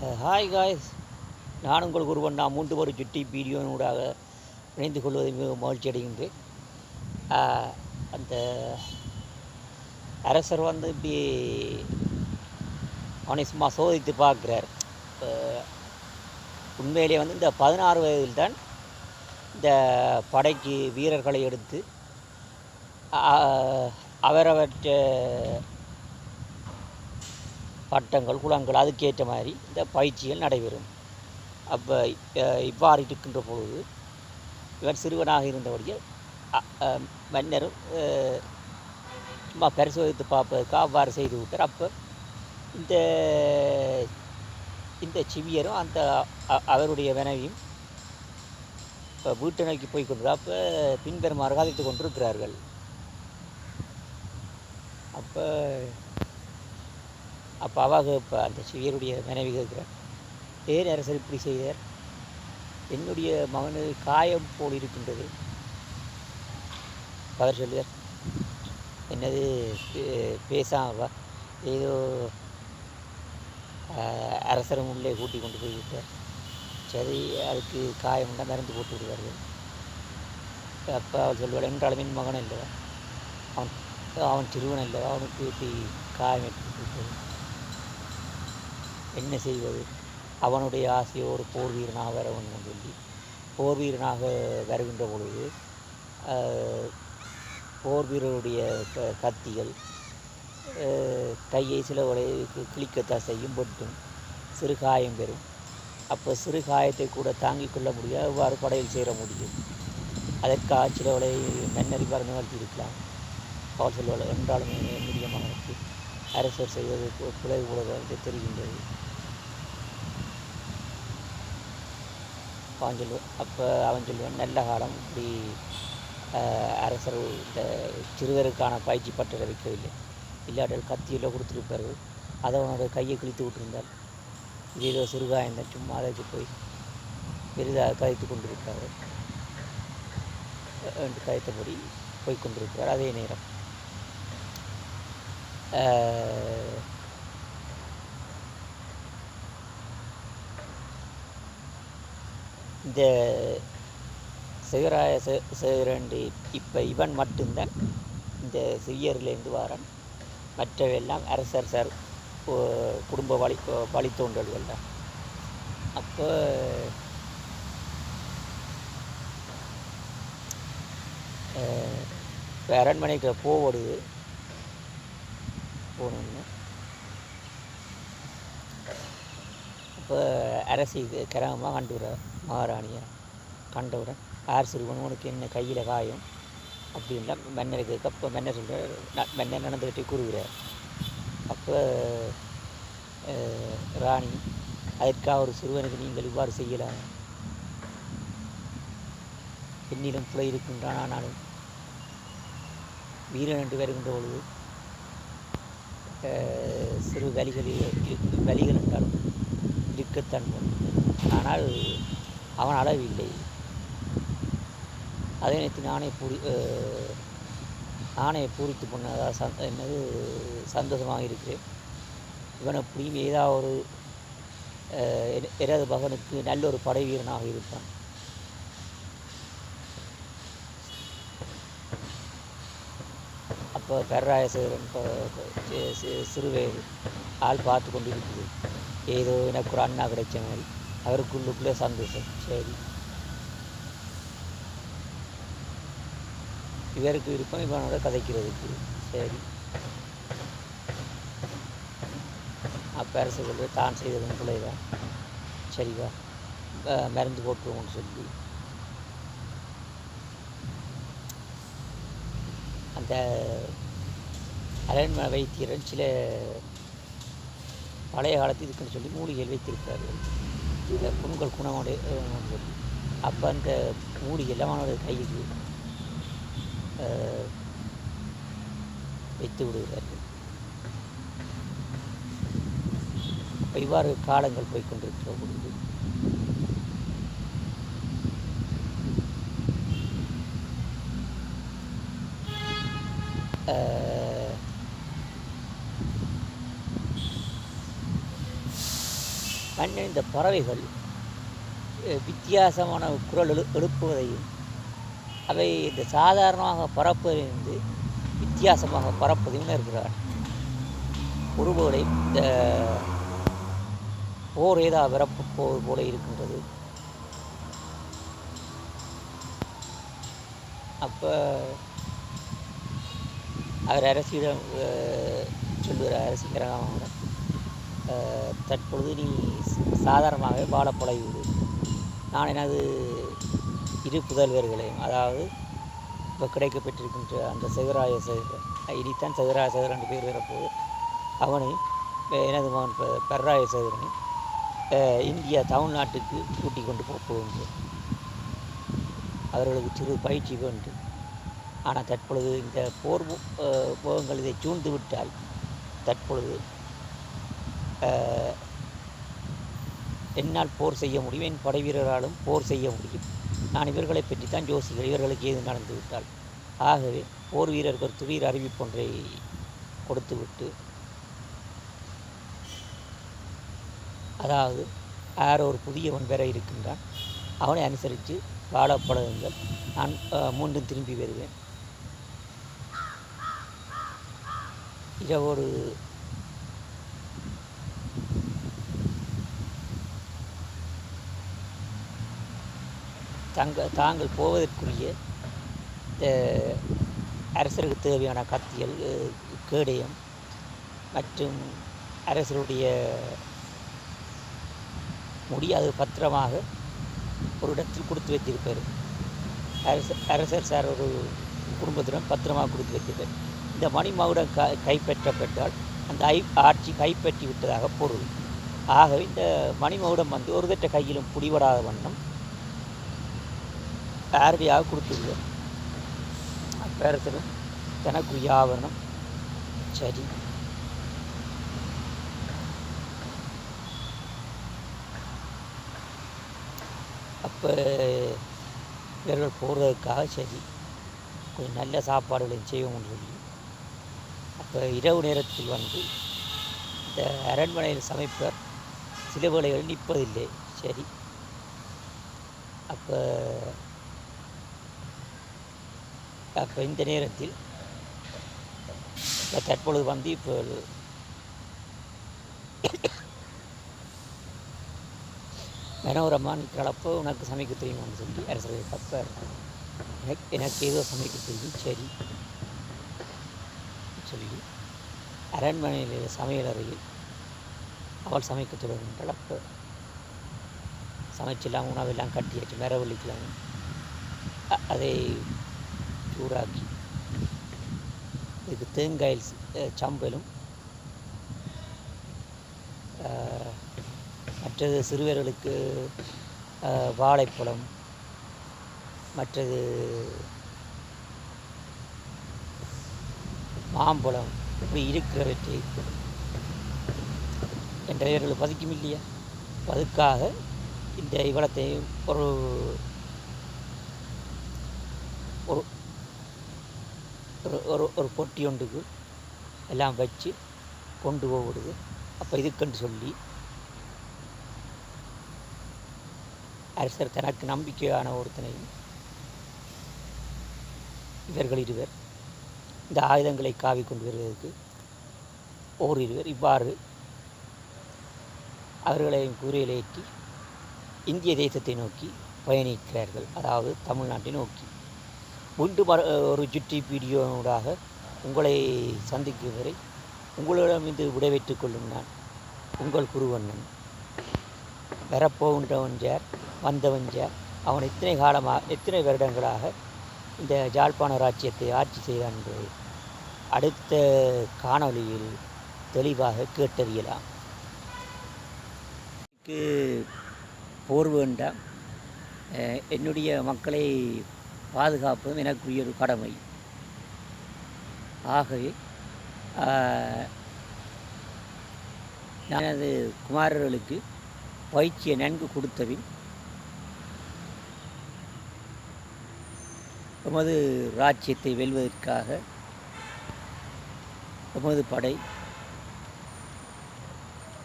Hi guys நான் உங்களுக்கு ஒருவன். நான் மூன்று ஒரு சுட்டி வீடியோனூடாக இணைந்து கொள்வதை மிக மகிழ்ச்சி அடைகின்றேன். அந்த அரசர் வந்து இப்படி அவனை சும்மா சோதித்து பார்க்குறார். உண்மையிலே வந்து இந்த பதினாறு வயதில் தான் இந்த படைக்கு வீரர்களை எடுத்து அவரவற்ற பட்டங்கள் குளங்கள் அதுக்கேற்ற மாதிரி இந்த பயிற்சிகள் நடைபெறும். அப்போ இவ்வாறு இருக்கின்ற பொழுது இவர் சிறுவனாக இருந்தபடியே மன்னரும் சும்மா பரிசோதித்து பார்ப்பதற்காக அவ்வாறு செய்து விட்டார். அப்போ இந்த இந்த சிவியரும் அந்த அவருடைய மனைவியும் இப்போ வீட்டு நோக்கி போய் கொண்டு அப்போ பின்வருமாறு காதித்து கொண்டிருக்கிறார்கள். அப்போ அப்போ அவாக இப்போ அந்த சிவியருடைய மனைவி கேட்குறார் ஏன் அரசர் இப்படி செய்தார்? என்னுடைய மகனுக்கு காயம் போல் இருக்கின்றது. அவர் சொல்லுவார் என்னது பே- பேசாம ஏதோ அரசரும் உள்ளே கூட்டி கொண்டு போய் விட்டார். சரி அதுக்கு காயம் உண்டா மருந்து போட்டு விடுவார்கள். அப்போ அவர் சொல்லுவார் என்றாலும் என் மகன் அல்லவா? அவன் அவன் சிறுவன் அல்லவா? அவனுக்கு இப்படி காயம் ஏற்பட்டு விட்டது என்ன செய்வது? அவனுடைய ஆசையோடு போர் வீரனாக வர வேண்டும் சொல்லி போர் வீரனாக வருகின்ற பொழுது போர் வீரருடைய க- கத்திகள் கையை சில உடைக்கு கிழிக்கத்தான் செய்யும் வெட்டும் சிறு காயம் பெறும். அப்போ சிறு காயத்தை கூட தாங்கிக் கொள்ள முடியாது அவ்வாறு படையில் சேர முடியும்? அதற்காக சில உடைய நன்னறிவார் நிகழ்த்தி இருக்கலாம் அவர் சொல்வாள் என்றாலும் என்னுடைய அரசர் செய்வது கு- பிழை தெரிகின்றது. அவன் சொல்லுவான் அப்போ அவன் சொல்லுவான் நல்ல காலம் இப்படி அரசர் இந்த சிறுவருக்கான பயிற்சி பட்டறை வைக்கவில்லை. இல்லாட்டால் கத்தியில் கொடுத்துருப்பார்கள் அதை அவனோட கையை கிழித்து விட்டிருந்தால் இது ஏதோ சிறுகாயந்தான் சும்மா அதற்கு போய் பெரிதாக கதைத்து கொண்டிருக்கிறார்கள். என்று கதைத்தபடி போய்க்கொண்டிருப்பார் அதே நேரம் இந்த சிவராய சேரண்டி இப்போ இவன் மட்டும்தான் இந்த சிவியர்லேருந்து வாரன். மற்றவெல்லாம் அரசர் சார் குடும்ப வழி வழித்தோன்றல்கள் தான். அப்போ அரண்மனைக்கு போடுது போகணுன்னு அப்போ அரசி கிராமமாக கண்டு மகாராணியை? கண்டவுடன் ஆர் சிறுவன் உனக்கு என்ன கையில் காயம்? அப்படின்னா மன்னருக்கு அப்போ மன்னர் சொல்கிறார் மன்னர் நடந்துக்கிட்டே கூறுகிறார். அப்போ ராணி அதற்காக ஒரு சிறுவனுக்கு நீங்கள் இவ்வாறு செய்யலாம்? என்னிடம் பிழை இருக்கின்றான் ஆனாலும் வீரன் என்று வருகின்ற பொழுது சிறு வலிகளில் இரு- வலிகள் என்றாலும் இருக்கத்தான் ஆனால் அவன் அளவில்லை. அதே நேரத்தில் நானே பூரி நானே பூரித்து பண்ணதா சந்த என்னது சந்தோஷமாக இருக்கிறேன். இவன் புரியும் ஏதாவது ஒரு அஹ், என- எனது மகனுக்கு நல்ல ஒரு படை வீரனாக இருப்பான். இப்போ பெர்ராயசேரன் சிறுவயது ஆள் பார்த்து கொண்டு இருக்குது ஏதோ எனக்கு ஒரு அண்ணா கிடைச்ச மாதிரி. அவருக்குள்ளுக்குள்ளே சந்தோஷம். சரி. இவருக்கு விருப்பம் இவனோட கதைக்கிறதுக்கு. சரி. அப்போ சொல்லி தான் செய்ததும் பிள்ளைதான் சரிவா மருந்து போட்டுருவோம்னு சொல்லி. அந்த அரண்மனை வைத்தியரன் சில பழைய காலத்து இதுக்குன்னு சொல்லி மூலிகைகள் வைத்திருக்கிறார்கள் இந்த புண்கள் குணமோட சொல்லி அப்போ அந்த மூலிகையெல்லாம் அவனோட கைக்கு வைத்து விடுகிறார்கள். இவ்வாறு காலங்கள் போய்கொண்டிருக்கிற பொழுது அஹ், இந்த பறவைகள் வித்தியாசமான குரல் எழு எழுப்புவதையும் அவை இந்த சாதாரணமாக பறப்பதிலிருந்து வித்தியாசமாக பறப்பதையும் உணர்கிறார் ஒருவேளை இந்த போர் ஏதா வரப்பு போவது போல இருக்கின்றது. அப்போ அவர் அரசிடம் அஹ், சொல்லுகிறார் அரசிங்கரகாமனிடம் தற்பொழுது நீ சாதாரணமாகவே வாழ பழகிவிடு நான் எனது இரு புதல்வர்களையும் அதாவது இப்போ கிடைக்கப்பட்டிருக்கின்ற அந்த செகராய சேகரன் இனித்தான் செகராய சேகர் என்று பேர் வரப்போது அவனையும் எனது மகன் பெர்ராய சேகரனையும் இந்தியா தமிழ்நாட்டுக்கு கூட்டிக் கொண்டு போக போகின்றேன். அவர்களுக்கு சிறு பயிற்சி வேண்டும். ஆனால் தற்பொழுது இந்த போர் போகங்கள் இதை சூழ்ந்து விட்டால் தற்பொழுது என்னால் போர் செய்ய முடியும் என் படை வீரராலும் போர் செய்ய முடியும். நான் இவர்களை பற்றி தான் யோசிக்கிறேன். இவர்களுக்கு ஏது நடந்து விட்டால்? ஆகவே போர் வீரருக்கு ஒரு திடீர் அறிவிப்பொன்றை கொடுத்துவிட்டு அதாவது யாரோ ஒரு புதியவன் வேற இருக்கின்றான். அவனை அனுசரித்து வாழப்படுங்கள் நான் மூன்றும் மீண்டும் திரும்பி வருவேன். ஒரு தங்க தாங்கள் போவதற்குரிய அரசருக்கு தேவையான கத்திகள் கேடயம் மற்றும் அரசருடைய முடியாது பத்திரமாக ஒரு இடத்தில் கொடுத்து வைத்திருப்பார். அரசர் அரசர் சார் ஒரு குடும்பத்திடம் பத்திரமாக கொடுத்து வைத்திருப்பார். இந்த மணிமகுடம் க கைப்பற்றப்பட்டால் அந்த ஐ ஆட்சி கைப்பற்றி விட்டதாக பொருள். ஆகவே இந்த மணிமகுடம் வந்து ஒரு தட்ட கையிலும் பிடிபடாத வண்ணம் யாரடியாக கொடுத்துள்ளோம் அப்பேரத்திலும் தனக்குரிய ஆவரணம் சரி. அப்போ இவர்கள் போடுறதுக்காக சரி கொஞ்சம் நல்ல சாப்பாடுகளையும் செய்வோம்னு சொல்லி. இப்போ இரவு நேரத்தில் வந்து இந்த அரண்மனையில் சமைப்பர் சில வேளைகள் நிற்பதில்லை. சரி. அப்போ அப்போ இந்த நேரத்தில் இப்போ தற்பொழுது வந்து இப்போ மனோரமா நிற்கிறப்போ உனக்கு சமைக்க தெரியுமான்னு சொல்லி அரசர்கள் அப்போ எனக்கு எனக்கு ஏதோ சமைக்க தெரியும். சரி. சொல்லி அரண்மனையில் சமையலறையில் அவள் சமைக்க தொடங்குகின்றாள் அப்போ சமைச்செல்லாம் உணவெல்லாம் கட்டியாச்சு மரவள்ளிக்கெல்லாம் அதை சூடாக்கி இதுக்கு தேங்காயில் சம்பலும் மற்றது சிறுவர்களுக்கு வாழைப்பழம் மற்றது மாம்பழம் இப்படி இருக்கிறவற்றை என் இவர்கள் பதிக்கும் இல்லையா அதுக்காக இந்த இவ்வளத்தை ஒரு ஒரு ஒரு- ஒரு ஒரு பொட்டி ஒன்றுக்கு எல்லாம் வச்சு கொண்டு போடுது அப்போ இதுக்குன்னு சொல்லி அரசர் தனக்கு நம்பிக்கையான ஒருத்தனையும் இவர்கள் இருவர் இந்த ஆயுதங்களை காவி கொண்டு வருவதற்கு ஓரிருவர் இருவர் இவ்வாறு அவர்களையும் கூறியலேற்றி இந்திய தேசத்தை நோக்கி பயணிக்கிறார்கள். அதாவது தமிழ்நாட்டை நோக்கி. மீண்டும் மறு- ஒரு சுற்றி வீடியோடாக உங்களை சந்திக்கும் வரை உங்களிடம் இது விடைபெற்றுக் கொள்ளும் நான் உங்கள் குருவண்ணன். வரப்போகின்றவன் ஜார் வந்தவன் ஜார் அவன் எத்தனை காலமாக எத்தனை வருடங்களாக இந்த ஜாழ்ப்பாண ராஜ்யத்தை ஆட்சி செய்தான் என்பதை அடுத்த காணொளியில் தெளிவாக கேட்டறியலாம். எனக்கு போர் வேண்டாம் என்னுடைய மக்களை பாதுகாப்பதும் எனக்குரிய ஒரு கடமை. ஆகவே நான் எனது குமாரர்களுக்கு பயிற்சியை நன்கு கொடுத்தபின் எமது ராஜ்யத்தை வெல்வதற்காக எமது படை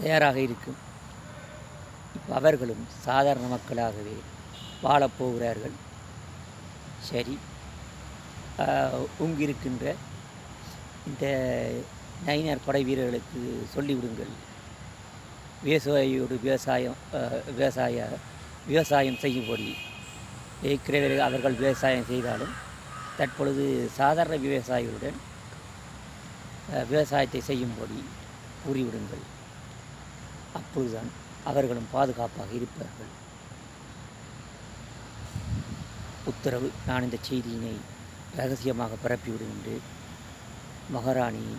தயாராக இருக்கும். இப்போ அவர்களும் சாதாரண மக்களாகவே வாழப்போகிறார்கள் சரி உங்கிருக்கின்ற இந்த நயினார் படை வீரர்களுக்கு சொல்லிவிடுங்கள். விவசாயியோடு விவசாயம் விவசாய விவசாயம் செய்யும்படி. இருக்கிறவர்கள் அவர்கள் விவசாயம் செய்தாலும் தற்பொழுது சாதாரண விவசாயிகளுடன் விவசாயத்தை செய்யும்படி கூறிவிடுங்கள். அப்பொழுதுதான் அவர்களும் பாதுகாப்பாக இருப்பார்கள். உத்தரவு. நான் இந்த செய்தியினை ரகசியமாக பரப்பிவிடுகின்றேன் மகாராணி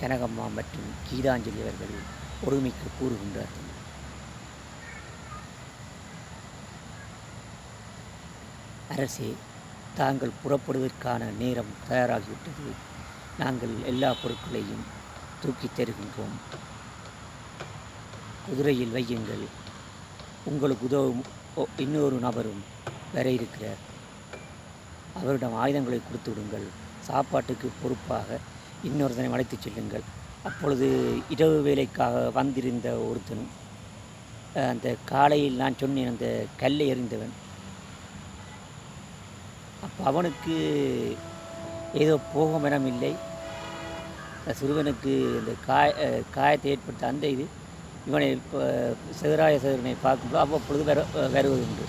கனகம்மா மற்றும் கீதாஞ்சலி அவர்கள் ஒருமைக்கு கூறுகின்றார்கள். அரசே தாங்கள் புறப்படுவதற்கான நேரம் தயாராகிவிட்டது. நாங்கள் எல்லா பொருட்களையும் தூக்கித் தருகின்றோம். குதிரையில் வையுங்கள். உங்களுக்கு உதவும் இன்னொரு நபரும் வர இருக்கிறார். அவரிடம் ஆயுதங்களை கொடுத்து விடுங்கள். சாப்பாட்டுக்கு பொறுப்பாக இன்னொருத்தனை அழைத்துச் செல்லுங்கள். அப்பொழுது இரவு வேலைக்காக வந்திருந்த ஒருத்தனும் அந்த காலையில் நான் சொன்னேன் அந்த கல்லை எறிந்தவன். அப்போ அவனுக்கு ஏதோ போகும் மனம் இல்லை சிறுவனுக்கு இந்த காய காயத்தை ஏற்படுத்த அந்த இது இவனை இப்போ சிவராய சிதறனை பார்க்கும்போது அவ்வப்பொழுது வர வருவதுண்டு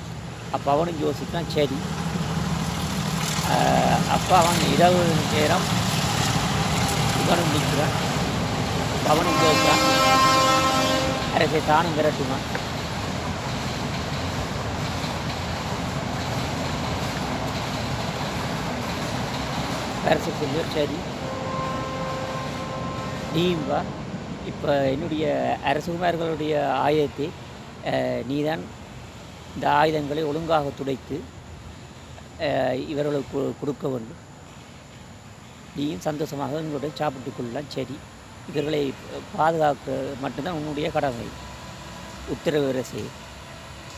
அப்போ அவனும் யோசித்தான் சரி. அப்போ அவன் இரவு நேரம் இவனும் நிற்கிறான். அவனும் கேட்கிறான் அரசை தானும் விரட்டுவான். அரசு சொல்லுவார் சரி. நீயும் இப்போ என்னுடைய அரசுகுமார்களுடைய ஆயுதத்தை நீதான் இந்த ஆயுதங்களை ஒழுங்காக துடைத்து இவர்களுக்கு கொடுக்க வேண்டும். நீயும் சந்தோஷமாக உங்களுடைய சாப்பிட்டுக் கொள்ளலாம். சரி. இவர்களை பாதுகாக்க மட்டும்தான் உன்னுடைய கடமை. உத்தரவு வர செய்.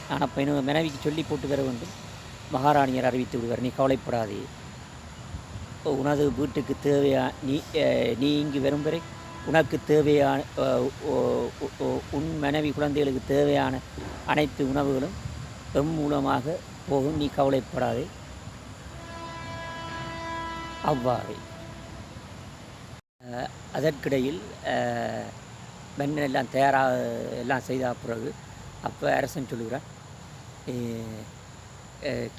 நான் அப்போ என்னோட மனைவிக்கு சொல்லி போட்டு தர வேண்டும். மகாராணியர் அறிவித்து விடுவார். நீ கவலைப்படாதே. உனது வீட்டுக்கு தேவையான நீ நீ இங்கு வரும் வரை உனக்கு தேவையான உன் மனைவி குழந்தைகளுக்கு தேவையான அனைத்து உணவுகளும் எம் மூலமாக போகும். நீ கவலைப்படாதே. அவ்வாறே. அதற்கிடையில் அஹ், மன்னன் எல்லாம் தயாராக எல்லாம் செய்த பிறகு அப்போ அரசன் சொல்லுகிறான்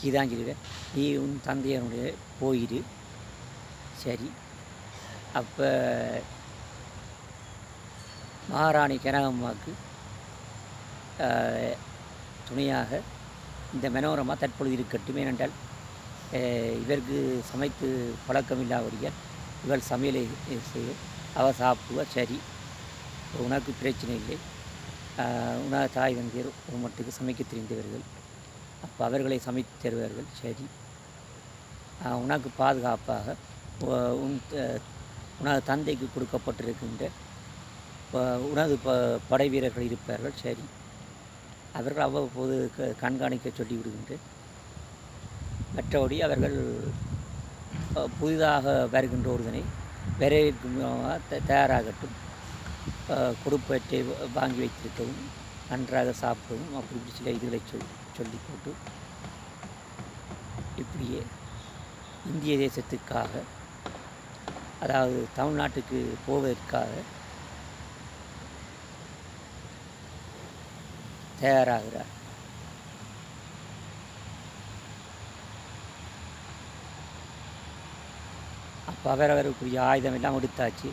கீதாஞ்சலியில் நீ உன் தந்தையனுடைய போயிரு. சரி. அப்போ மகாராணி கனகம்மாவுக்கு துணையாக இந்த மனோரமா தற்பொழுது இருக்கட்டும் ஏனென்றால் இவருக்கு சமைத்து பழக்கம் இல்லாதவர்கள் இவள் சமையலை செய்ய அவள் சாப்பிடுவா சரி உனக்கு பிரச்சனை இல்லை. ஆஹ், உனது தாய் தந்தையர் ஒரு மட்டுக்கு சமைக்க தெரிந்தவர்கள் அப்போ அவர்களை சமைத்து தருவார்கள். சரி உனக்கு பாதுகாப்பாக உனது தந்தைக்கு கொடுக்கப்பட்டிருக்கின்ற ப- உனது ப படை வீரர்கள் இருப்பார்கள் சரி. அவர்கள் அவ்வப்போது கண்காணிக்க சொல்லிவிடுகின்றேன் மற்றபடி அவர்கள் புதிதாக வருகின்ற ஒருதனை வரவேற்கும் த- தயாராகட்டும். கொடுப்பற்றை வாங்கி வைத்திருக்கவும் நன்றாக சாப்பிடவும் அப்படி சில இதுகளை சொல் சொல்லி போட்டு இப்படியே இந்திய தேசத்துக்காக அதாவது தமிழ்நாட்டுக்கு போவதற்காக தயாராகிறார். அப்போ அவரவருக்குரிய ஆயுதம் எல்லாம் எடுத்தாச்சு